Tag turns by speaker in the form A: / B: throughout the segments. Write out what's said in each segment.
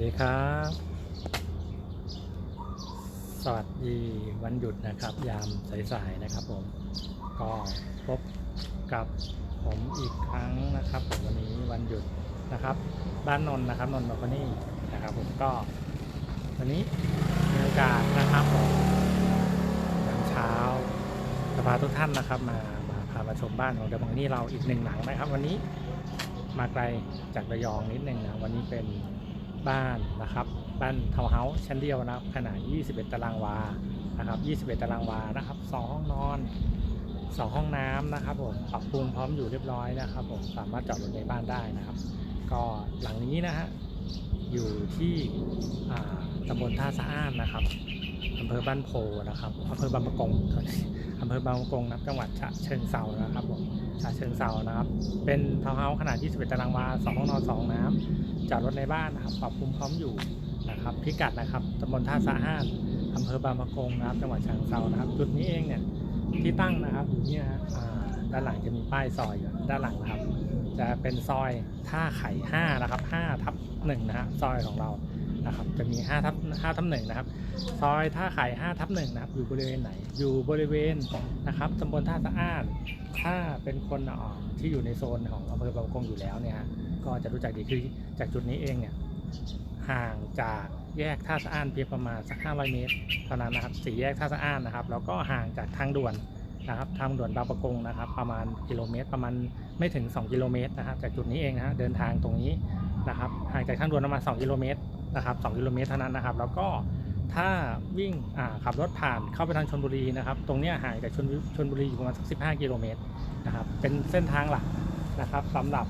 A: วัสดีครับ สวัสดีวันหยุดนะครับ ยามสายๆนะครับผม ก็พบกับผมอีกครั้งนะครับวันนี้วันหยุดนะครับ บ้านนนนะครับนนท์บาคานี่นะครับ ผมก็ วันนี้มีโอกาสนะครับผมยามเช้าจะพาทุกท่านนะครับ มามาพามาชมบ้านของเดบางนี่เราอีกหนึ่งหลังนะครับ วันนี้มาไกลจากระยองนิดนึงนะวันนี้เป็น บ้านนะครับ บ้านทาวน์เฮาส์ชั้นเดียวนะครับ ขนาด 21 ตารางวา นะครับ 21 ตารางวา นะครับ 2 ห้องนอน 2 ห้องน้ำนะครับผม ปรับปรุงพร้อมอยู่เรียบร้อยนะครับผม สามารถจอดรถในบ้านได้นะครับ ก็หลังนี้นะฮะ อยู่ที่ตำบลท่าสะอ้านนะครับ อำเภอบ้านโพนะครับอำเภอบางปะกงอำเภอบางปะกงนะจังหวัดฉะเชิงเซานะครับผมฉะเชิงเซานะครับ เป็นทาวน์เฮาส์ขนาด 21 ตารางวา2ห้องนอน2น้ำจอดรถในบ้านนะครับปรับปรุงพร้อมอยู่นะครับ พิกัดนะครับตำบลท่าสะอ้านอำเภอบางปะกงนะครับ จังหวัดฉะเชิงเซานะครับ จุดนี้เองเนี่ยที่ตั้งนะครับอยู่เนี่ยฮะอ่าด้านหลังจะมีป้ายซอยอยู่ด้านหลังนะครับ จะเป็นซอยท่าไข่5นะครับ5ทับ1นะฮะซอยของเรา นะครับจะมี5ทับ5ทับ1นะครับ ซอยท่าไข่5ทับ1นะครับอยู่บริเวณไหนอยู่บริเวณนะครับตำบลท่าสะอ้านถ้าเป็นคนออกที่อยู่ในโซนของอำเภอบางปะกงอยู่แล้วเนี่ยฮะก็จะรู้จักดีคือจากจุดนี้เองเนี่ยห่างจากแยกท่าสะอ้านเพียงประมาณสัก500 เมตรเท่านั้นนะครับสี่แยกท่าสะอ้านนะครับแล้วก็ห่างจากทางด่วนนะครับทางด่วนบางประกงนะครับ ประมาณกิโลเมตร ประมาณไม่ถึง 2 กิโลเมตรนะครับจากจุดนี้เองนะฮะเดินทางตรงนี้นะครับห่างจากทางด่วนประมาณ 2 กิโลเมตร นะครับ2กิโลเมตรเท่านั้นนะครับ แล้วก็ถ้าวิ่งขับรถผ่านเข้าไปทางชนบุรีนะครับ ตรงนี้ห่างจากชนชนบุรีอยู่ประมาณสัก 15 กิโลเมตรนะครับ เป็นเส้นทางหลักนะครับสำหรับ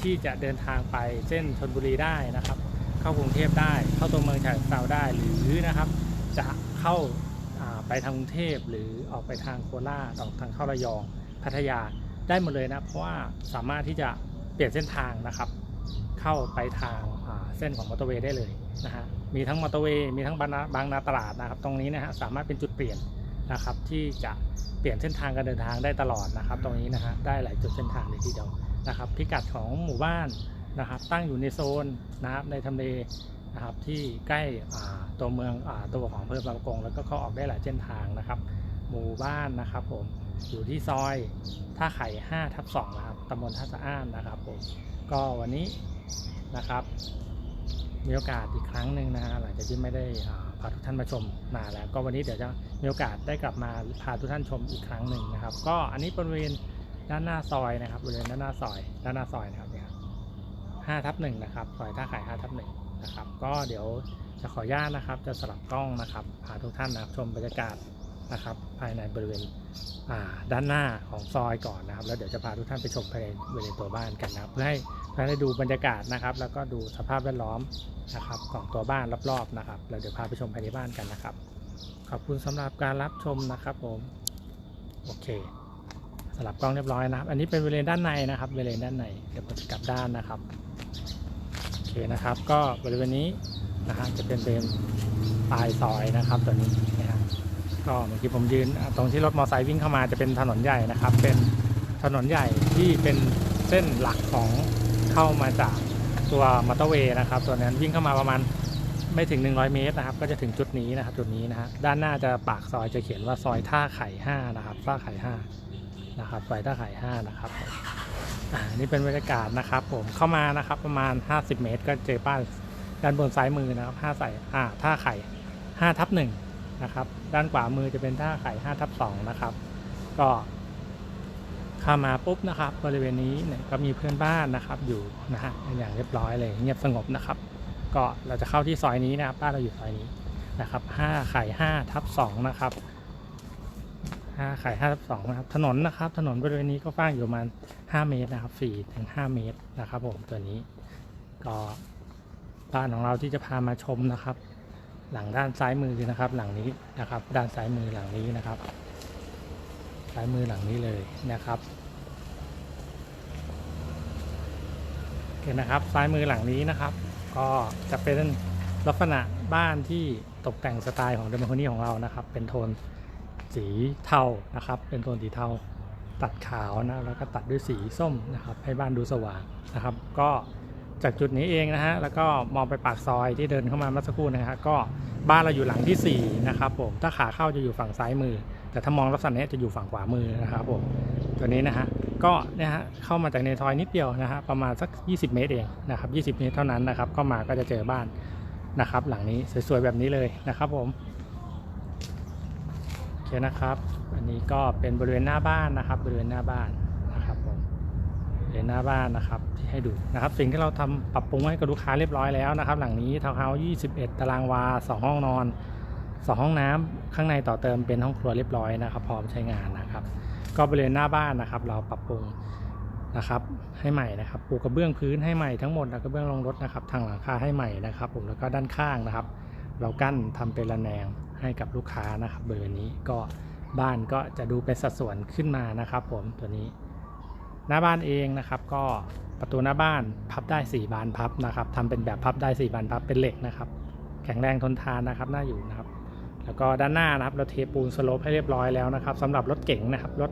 A: ที่จะเดินทางไปเส้นชนบุรีได้นะครับ เข้ากรุงเทพได้ เข้าตัวเมืองฉะเชิงเทราได้ หรือนะครับจะเข้าาไปทางกรุงเทพหรือออกไปทางโคราชออกทางเข้าระยองพัทยาได้หมดเลยนะ เพราะว่าสามารถที่จะเปลี่ยนเส้นทางนะครับ เข้าไปทาง เส้นของมอเตอร์เวย์ได้เลยนะฮะมีทั้งมอเตอร์เวย์มีทั้งบางนาบางนาตราดนะครับ ตรงนี้นะฮะสามารถเป็นจุดเปลี่ยนนะครับที่จะเปลี่ยนเส้นทางการเดินทางได้ตลอดนะครับ ตรงนี้นะฮะได้หลายจุดเส้นทางเลยทีเดียวนะครับ พิกัดของหมู่บ้านนะครับ ตั้งอยู่ในโซนนะครับในทำเลนะครับที่ใกล้ตัวเมืองอตัวของอำเภอบางกงแล้วก็เข้าออกได้หลายเส้นทางนะครับ หมู่บ้านนะครับผมอยู่ที่ซอยท่าไข่5ทับ2นะครับตำบลท่าสะอ้านนะครับผมก็วันนี้นะครับ มีโอกาสอีกครั้งหนึ่งนะฮะหลังจากที่ไม่ได้พาทุกท่านมาชมนานแล้วก็วันนี้เดี๋ยวจะมีโอกาสได้กลับมาพาทุกท่านชมอีกครั้งหนึ่งนะครับ ก็อันนี้บริเวณด้านหน้าซอยนะครับบริเวณด้านหน้าซอย ด้านหน้าซอยนะครับเนี่ยห้าทับหนึ่งนะครับซอยท่าไข่ห้าทับหนึ่งนะครับก็เดี๋ยวจะขออนุญาตนะครับ จะสลับกล้องนะครับพาทุกท่านนะครับชมบรรยากาศนะครับภายในบริเวณอ่าด้านหน้าของซอยก่อนนะครับ แล้วเดี๋ยวจะพาทุกท่านไปชมภายในบริเวณตัวบ้านกันนะเพื่อให้ เพื่อให้ได้ดูบรรยากาศนะครับ แล้วก็ดูสภาพแวดล้อมนะครับของตัวบ้านรอบๆนะครับ เราเดี๋ยวพาไปชมภายในบ้านกันนะครับ ขอบคุณสำหรับการรับชมนะครับผมโอเคสลับกล้องเรียบร้อยนะครับ อันนี้เป็นบริเวณด้านในนะครับบริเวณด้านในเดี๋ยวผมจะกลับด้านนะครับโอเคนะครับ ก็บริเวณนี้นะฮะจะเป็นเป็นปลายซอยนะครับตัวนี้นะฮะก็เมื่อกี้ผมยืนตรงที่รถมอเตอร์ไซค์วิ่งเข้ามาจะเป็นถนนใหญ่นะครับ เป็นถนนใหญ่ที่เป็นเส้นหลักของ เข้ามาจากตัวมอเตอร์เวย์นะครับตัวนั้นวิ่งเข้ามาประมาณไม่ถึง 100 เมตรนะครับก็จะถึงจุดนี้นะครับจุดนี้นะฮะด้านหน้าจะปากซอยจะเขียนว่าซอยท่าไข่5นะครับท่าไข่5นะครับซอยท่าไข่5นะครับอ่านี่เป็นบรรยากาศนะครับ ผมเข้ามานะครับประมาณ 50 เมตร ก็เจอป้ายด้านบนซ้ายมือนะครับ5ใส่อ่าท่าไข่5ทับ1นะครับด้านขวามือจะเป็นท่าไข่5ทับ2นะครับก็ เข้ามาปุ๊บนะครับ บริเวณนี้เนี่ยก็มีเพื่อนบ้านนะครับ อยู่นะฮะอย่างเรียบร้อยเลยเงียบสงบนะครับ ก็เราจะเข้าที่ซอยนี้นะครับบ้านเราอยู่ซอยนี้นะครับห้าไข่ห้าทับสองนะครับห้าไข่ห้าทับสองนะครับถนนนะครับ ถนนบริเวณนี้ก็กว้างอยู่ประมาณห้าเมตรนะครับสี่ถึงห้าเมตรนะครับ ผมตัวนี้ก็บ้านของเราที่จะพามาชมนะครับ หลังด้านซ้ายมือนะครับ หลังนี้นะครับ ด้านซ้ายมือหลังนี้นะครับ ซ้ายมือหลังนี้เลยนะครับโอ เคนะครับซ้ายมือหลังนี้นะครับ ก็จะเป็นลักษณะบ้านที่ตกแต่งสไตล์ของเดมอนโคนี่ของเรานะครับ เป็นโทนสีเทานะครับ เป็นโทนสีเทาตัดขาวนะแล้วก็ตัดด้วยสีส้มนะครับ ให้บ้านดูสว่างนะครับ ก็จากจุดนี้เองนะฮะแล้วก็มองไปปากซอยที่เดินเข้ามาเมื่อสักครู่นะฮะก็บ้านเราอยู่หลังที่ 4 นะครับผมถ้าขาเข้าจะอยู่ฝั่งซ้ายมือ แต่ถ้ามองลักษณะนี้จะอยู่ฝั่งขวามือนะครับผมตัวนี้นะฮะ ก็เนี่ยฮะเข้ามาจากในซอยนิดเดียวนะฮะประมาณสัก 20 เมตรเองนะครับ20 เมตรเท่านั้นนะครับก็มาก็จะเจอบ้านนะครับ หลังนี้สวยๆแบบนี้เลยนะครับผมโอเคนะครับอันนี้ก็เป็นบริเวณหน้าบ้านนะครับ บริเวณหน้าบ้านนะครับผมบริเวณหน้าบ้านนะครับที่ให้ดูนะครับ สิ่งที่เราทำปรับปรุงให้กับลูกค้าเรียบร้อยแล้วนะครับ หลังนี้ทาวน์เฮาส์21 ตารางวา 2 ห้องนอน 2 ห้องน้ำข้างในต่อเติมเป็นห้องครัวเรียบร้อยนะครับ พร้อมใช้งานนะครับ ก็บริเวณหน้าบ้านนะครับ เราปรับปรุงนะครับ ให้ใหม่นะครับปูกระเบื้องพื้นให้ใหม่ทั้งหมดนะกระเบื้องรองรถนะครับ ทางหลังคาให้ใหม่นะครับ ผมแล้วก็ด้านข้างนะครับ เรากั้นทำเป็นระแนงให้กับลูกค้านะครับบริเวณนี้ก็บ้านก็จะดูเป็นสัดส่วนขึ้นมานะครับ ผมตัวนี้ หน้าบ้านเองนะครับ ก็ประตูหน้าบ้านพับได้ 4 บานพับนะครับทำเป็นแบบพับได้ 4 บานพับเป็นเหล็กนะครับ แข็งแรงทนทานนะครับน่าอยู่นะครับ แล้วก็ด้านหน้านะครับ เราเทปูนสโลปให้เรียบร้อยแล้วนะครับสำหรับรถเก๋งนะครับรถ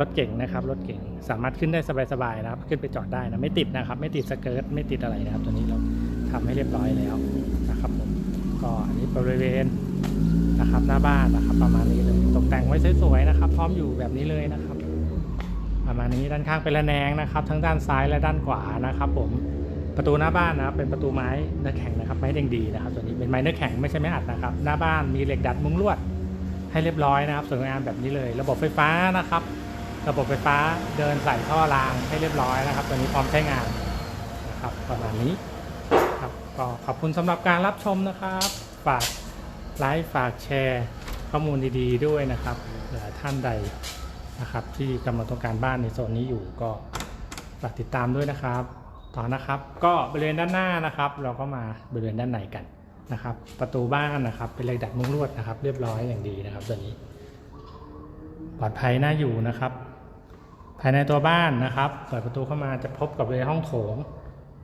A: รถเก๋งนะครับรถเก๋งสามารถขึ้นได้สบายๆนะครับ ขึ้นไปจอดได้นะไม่ติดนะครับ ไม่ติดสเกิร์ตไม่ติดอะไรนะครับ ตัวนี้เราทำให้เรียบร้อยแล้วนะครับผมก็อันนี้บริเวณนะครับหน้าบ้านนะครับ ประมาณนี้เลยตกแต่งไว้สวยๆนะครับ พร้อมอยู่แบบนี้เลยนะครับ ประมาณนี้ด้านข้างเป็นระแนงนะครับ ทั้งด้านซ้ายและด้านขวานะครับ ผม ประตูหน้าบ้านนะครับเป็นประตูไม้เนื้อแข็งนะครับไม้แดงดีนะครับตัวนนี้เป็นไม้เนื้อแข็งไม่ใช่ไม้อัดนะครับ หน้าบ้านมีเหล็กดัดมุ้งลวด ให้เรียบร้อยนะครับสวยงามแบบนี้เลย ระบบไฟฟ้านะครับ ระบบไฟฟ้าเดินใส่ท่อรางให้เรียบร้อยนะครับ ตัวนี้พร้อมใช้งานนะครับประมาณนี้ครับก็ขอบคุณสำหรับการรับชมนะครับ ฝากไลค์ฝากแชร์ข้อมูลดีๆ ด้วยนะครับเผื่อท่านใดนะครับ ที่กำลังต้องการบ้านในโซนนี้อยู่ก็ฝากติดตามด้วยนะครับ ต่อนะครับ ก็บริเวณด้านหน้านะครับ เราก็มาบริเวณด้านในกันนะครับ ประตูบ้านนะครับ เป็นเหล็กดัดมุ้งลวดนะครับ เรียบร้อยอย่างดีนะครับ ตัวนี้ปลอดภัยน่าอยู่นะครับ ภายในตัวบ้านนะครับ เปิดประตูเข้ามาจะพบกับเลยห้องโถง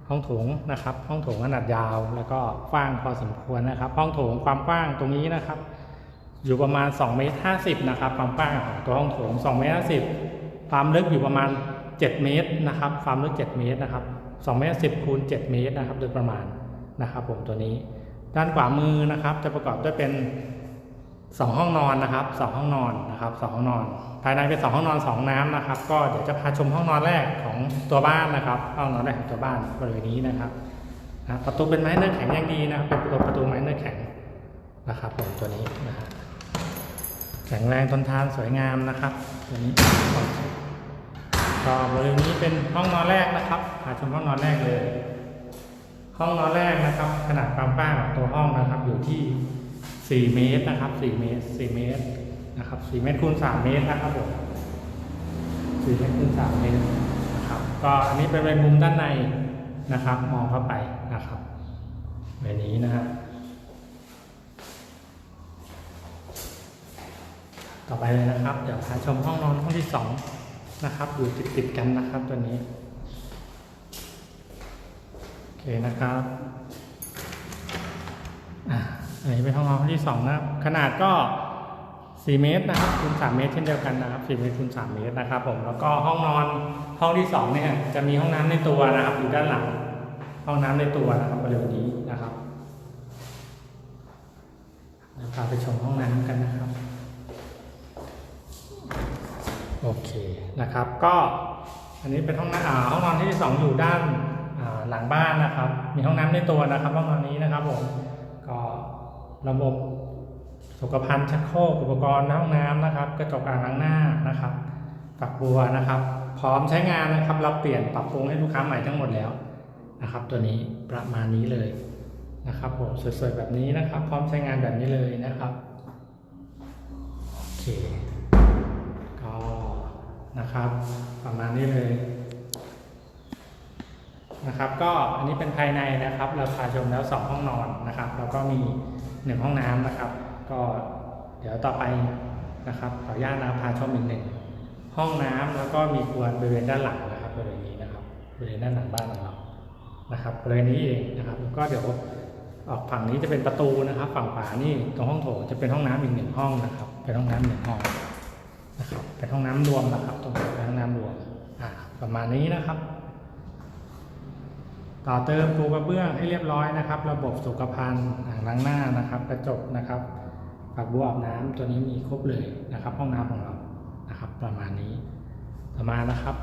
A: ห้องโถงนะครับ ห้องโถงขนาดยาว แล้วก็กว้างพอสมควรนะครับ ห้องโถงความกว้างตรงนี้นะครับ อยู่ประมาณ2เมตร50นะครับ ความกว้างของตัวห้องโถง2เมตร50ความลึกอยู่ประมาณ 7 เมตรนะครับ ความลึก 7 เมตรนะครับ 2เมตร10คูณ7เมตรนะครับ โดยประมาณนะครับ ผมตัวนี้ ด้านขวามือนะครับ จะประกอบด้วยเป็น 2 ห้องนอนนะครับ 2 ห้องนอนนะครับ 2 ห้องนอน ภายในเป็น 2 ห้องนอน 2 น้ำนะครับ ก็เดี๋ยวจะพาชมห้องนอนแรกของตัวบ้านนะครับ ห้องนอนแรกของตัวบ้านบริเวณนี้นะครับนะประตูเป็นไม้เนื้อแข็งอย่างดีนะครับเป็นประตูประตูไม้เนื้อแข็งนะครับผมตัวนี้นะฮะแข็งแรงทนทานสวยงามนะครับ ตัวนี้ ก็บริเวณนี้เป็นห้องนอนแรกนะครับหาชมห้องนอนแรกเลย ห้องนอนแรกนะครับ ขนาดความกว้างของตัวห้องนะครับ อยู่ที่ 4 เมตรนะครับ 4 เมตร 4 เมตรนะครับ 4 เมตรคูณ 3 เมตรนะครับผม 4 เมตรคูณ 3 เมตรนะครับ ก็อันนี้เป็นบริเวณมุมด้านในนะครับ มองเข้าไปนะครับแบบนี้นะฮะต่อไปเลยนะครับ เดี๋ยวพาชมห้องนอนห้องที่สอง นะครับอยู่ติดติดกันนะครับตัวนี้ โอเคนะครับอะอันนี้เป็นห้องนอนที่สองนะครับ ขนาดก็ 4 เมตรนะครับคูณ3เมตรเช่นเดียวกันนะครับ 4 เมตรคูณ3เมตรนะครับ ผมแล้วก็ห้องนอนห้องที่สองเนี่ยจะมีห้องน้ำในตัวนะครับ อยู่ด้านหลัง ห้องน้ำในตัวนะครับบริเวณนี้นะครับเดี๋ยวพาไปชมห้องน้ำกันนะครับ โอเคนะครับ ก็อันนี้เป็นห้องน้ำอ่าห้องนอนที่สองอยู่ด้านหลังบ้านนะครับ มีห้องน้ำในตัวนะครับห้องนอนนี้นะครับผมก็ระบบสุขภัณฑ์ชักโครกอุปกรณ์ห้องน้ำนะครับกระจกอ่างล้างหน้านะครับฝักบัวนะครับ พร้อมใช้งานนะครับเราเปลี่ยนปรับปรุงให้ลูกค้าใหม่ทั้งหมดแล้วนะครับ ตัวนี้ประมาณนี้เลยนะครับผมสวยๆแบบนี้นะครับ พร้อมใช้งานแบบนี้เลยนะครับโอเคก็ นะครับประมาณนี้เลยนะครับก็อันนี้เป็นภายในนะครับเราพาชมแล้ว 2 ห้องนอนนะครับ แล้วก็มี 1 ห้องน้ำนะครับ ก็เดี๋ยวต่อไปนะครับขออนุญาตนะพาชมอีกหนึ่งห้องน้ำแล้วก็มีครัวบริเวณด้านหลังนะครับบริเวณนี้นะครับบริเวณด้านหลังบ้านของเรานะครับบริเวณนี้เองนะครับแล้วก็เดี๋ยวออกฝั่งนี้จะเป็นประตูนะครับ ฝั่งขวานี่ตรงห้องโถงจะเป็นห้องน้ำอีกหนึ่งห้องนะครับเป็นห้องน้ำหนึ่งห้อง นะครับเป็นห้องน้ำรวมนะครับ ตรงนี้เป็นห้องน้ำรวมอ่าประมาณนี้นะครับ ต่อเติมปูกระเบื้องให้เรียบร้อยนะครับ ระบบสุขภัณฑ์อ่างล้างหน้านะครับ กระจกนะครับฝักบัวอาบน้ำตัวนี้มีครบเลยนะครับ ห้องน้ำของเรานะครับ ประมาณนี้ต่อมานะครับ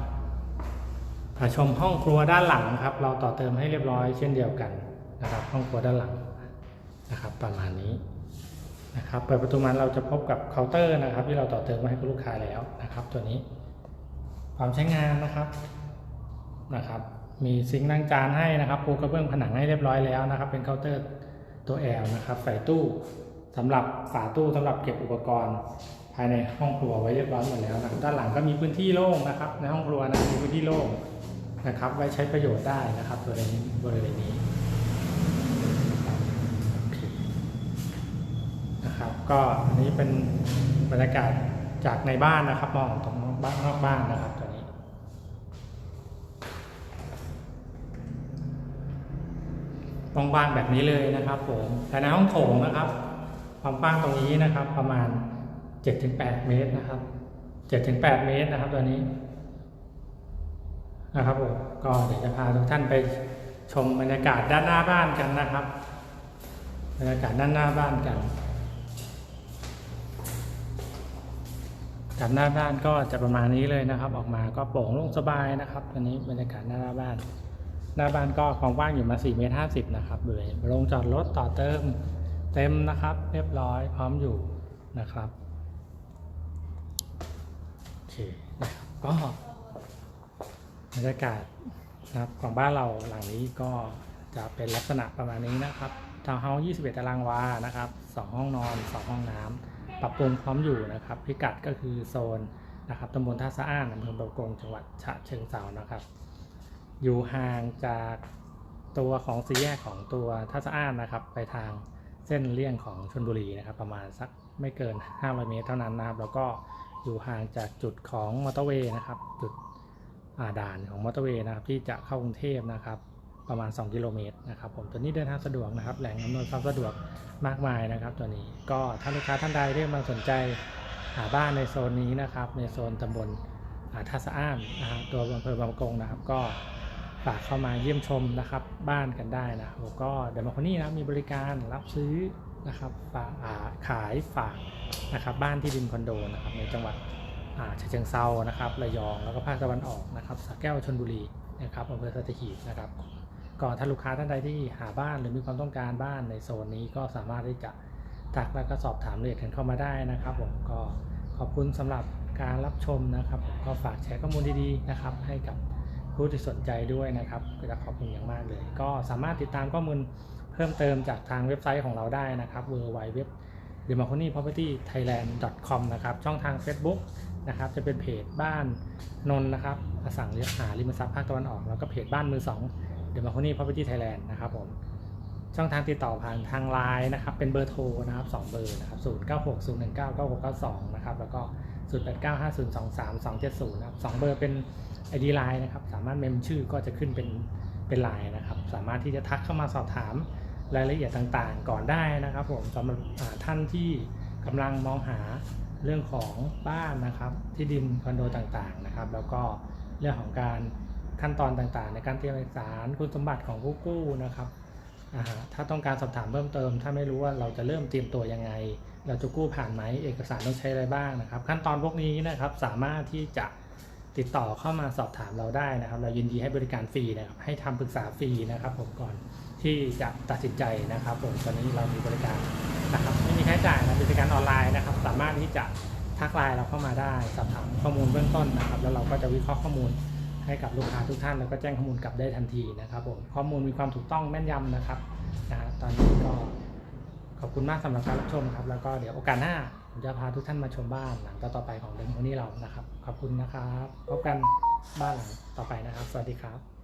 A: มาชมห้องครัวด้านหลังครับ เราต่อเติมให้เรียบร้อยเช่นเดียวกันนะครับ ห้องครัวด้านหลังนะครับ ประมาณนี้ นะครับ เปิดประตูมาเราจะพบกับเคาน์เตอร์นะครับ ที่เราต่อเติมมาให้กับลูกค้าแล้วนะครับ ตัวนี้ ความใช้งานนะครับนะครับ มีซิงค์ล้างจานให้นะครับปูกระเบื้องผนังให้เรียบร้อยแล้วนะครับ เป็นเคาน์เตอร์ตัวแอลนะครับใส่ตู้สำหรับฝาตู้สำหรับเก็บอุปกรณ์ภายในห้องครัวไว้เรียบร้อยหมดแล้วนะครับด้านหลังก็มีพื้นที่โล่งนะครับ ในห้องครัวนะมีพื้นที่โล่งนะครับ ไว้ใช้ประโยชน์ได้นะครับบริเวณนี้บริเวณนี้โอเคนะครับ ก็อันนี้เป็นบรรยากาศจากในบ้านนะครับมองตรงบ้านนอกบ้านนะครับตัวนี้ ว่างๆแบบนี้เลยนะครับผมภายในห้องโถงนะครับ ความกว้างตรงนี้นะครับ ประมาณ 7-8 เมตรนะครับ 7-8 เมตรนะครับตัวนี้นะครับผมก็เดี๋ยวจะพาทุกท่านไปชมบรรยากาศด้านหน้าบ้านกันนะครับ บรรยากาศด้านหน้าบ้านกัน จากหน้าบ้านก็จะประมาณนี้เลยนะครับ ออกมาก็โปร่งโล่งสบายนะครับตัวนี้บรรยากาศหน้าบ้าน หน้าบ้านก็ความกว้างอยู่มา4เมตร50นะครับเลยโรงจอดรถต่อเติมเต็มนะครับ เรียบร้อยพร้อมอยู่นะครับโอเคนะครับก็บรรยากาศนะครับของบ้านเราหลังนี้ก็จะเป็นลักษณะประมาณนี้นะครับทาวน์เฮาส์21 ตารางวานะครับ 2 ห้องนอน 2 ห้องน้ำ รับปรุงพร้อมอยู่นะครับ พิกัดก็คือโซนนะครับตำบลท่าสะอ้านอำเภอบางกงจังหวัดฉะเชิงเทรานะครับ อยู่ห่างจากตัวของสี่แยกของตัวท่าสะอ้านนะครับ ไปทางเส้นเลี่ยงของชลบุรีนะครับ ประมาณสักไม่เกิน 500 เมตรเท่านั้นนะครับ แล้วก็อยู่ห่างจากจุดของมอเตอร์เวย์นะครับ จุดอ่าด่านของมอเตอร์เวย์นะครับ ที่จะเข้ากรุงเทพนะครับ ประมาณ 2 กิโลเมตรนะครับผมตัวนี้เดินทางสะดวกนะครับแหล่งอำนวยความสะดวกมากมายนะครับ ตัวนี้ก็ถ้าลูกค้าท่านใดที่กำลังสนใจหาบ้านในโซนนี้นะครับ ในโซนตำบลอาท่าสะอ้านนะครับตัวอำเภอบางกงนะครับ ก็ฝากเข้ามาเยี่ยมชมนะครับ บ้านกันได้นะครับแล้วก็เดมอคอนี่นะมีบริการรับซื้อนะครับฝากขายฝากนะครับบ้านที่ดินคอนโดนะครับในจังหวัดอ่าฉะเชิงเซานะครับระยองแล้วก็ภาคตะวันออกนะครับสระแก้วชนบุรีนะครับอำเภอสัตหีบนะครับ ก็ถ้าลูกค้าท่านใดที่หาบ้านหรือมีความต้องการบ้านในโซนนี้ก็สามารถที่จะทักแล้วก็สอบถามรายละเอียดกันเข้ามาได้นะครับผมก็ขอบคุณสำหรับการรับชมนะครับผมก็ฝากแชร์ข้อมูลดีๆนะครับ ให้กับผู้ที่สนใจด้วยนะครับก็จะขอบคุณอย่างมากเลย ก็สามารถติดตามข้อมูลเพิ่มเติมจากทางเว็บไซต์ของเราได้นะครับ w w w d e m o c o n y property thailand com นะครับช่องทาง Facebook นะครับจะเป็นเพจบ้านนนนะครับอสังเลือกหาริมทรัพย์ภาคตะวันออก แล้วก็เพจบ้านมือ2 d e m o c o n y property thailand นะครับผมช่องทางติดต่อผ่านทางไลน์นะครับ เป็นเบอร์โทรนะครับ2เบอร์นะครับ0 9 6 0 1 9 9 6 9 2นะครับแล้วก็ 0 8 9 5 0 2 3 2 7 0นะครับ2เบอร์เป็น ID Line นะครับสามารถเมมชื่อก็จะขึ้นเป็นเป็นไลน์นะครับ สามารถที่จะทักเข้ามาสอบถามรายละเอียดต่างๆ ก่อนได้นะครับผมสำหรับท่านที่กำลังมองหาเรื่องของบ้านนะครับ ที่ดินคอนโดต่างๆนะครับ แล้วก็เรื่องของการ ขั้นตอนต่างๆ ในการเตรียมเอกสารคุณสมบัติของผู้กู้นะครับถ้าต้องการสอบถามเพิ่มเติม ถ้าไม่รู้ว่าเราจะเริ่มเตรียมตัวยังไง เราจะกู้ผ่านไหมเอกสารต้องใช้อะไรบ้างนะครับ ขั้นตอนพวกนี้นะครับสามารถที่จะติดต่อเข้ามาสอบถามเราได้นะครับ เรายินดีให้บริการฟรีนะครับให้ทำปรึกษาฟรีนะครับ ผมก่อนที่จะตัดสินใจนะครับ ผมตอนนี้เรามีบริการนะครับไม่มีค่าใช้จ่ายนะบริการออนไลน์นะครับ สามารถที่จะทักไลน์เราเข้ามาได้สอบถามข้อมูลเบื้องต้นนะครับ แล้วเราก็จะวิเคราะห์ข้อมูล ให้กับลูกค้าทุกท่านแล้วก็แจ้งข้อมูลกลับได้ทันทีนะครับผมข้อมูลมีความถูกต้องแม่นยำนะครับนะตอนนี้ก็ขอบคุณมากสำหรับการรับชมครับแล้วก็เดี๋ยวโอกาสหน้าผมจะพาทุกท่านมาชมบ้านหลังต่อไปของเดมโมนี่เรานะครับ ขอบคุณนะครับ พบกันบ้านหลังต่อไปนะครับ สวัสดีครับ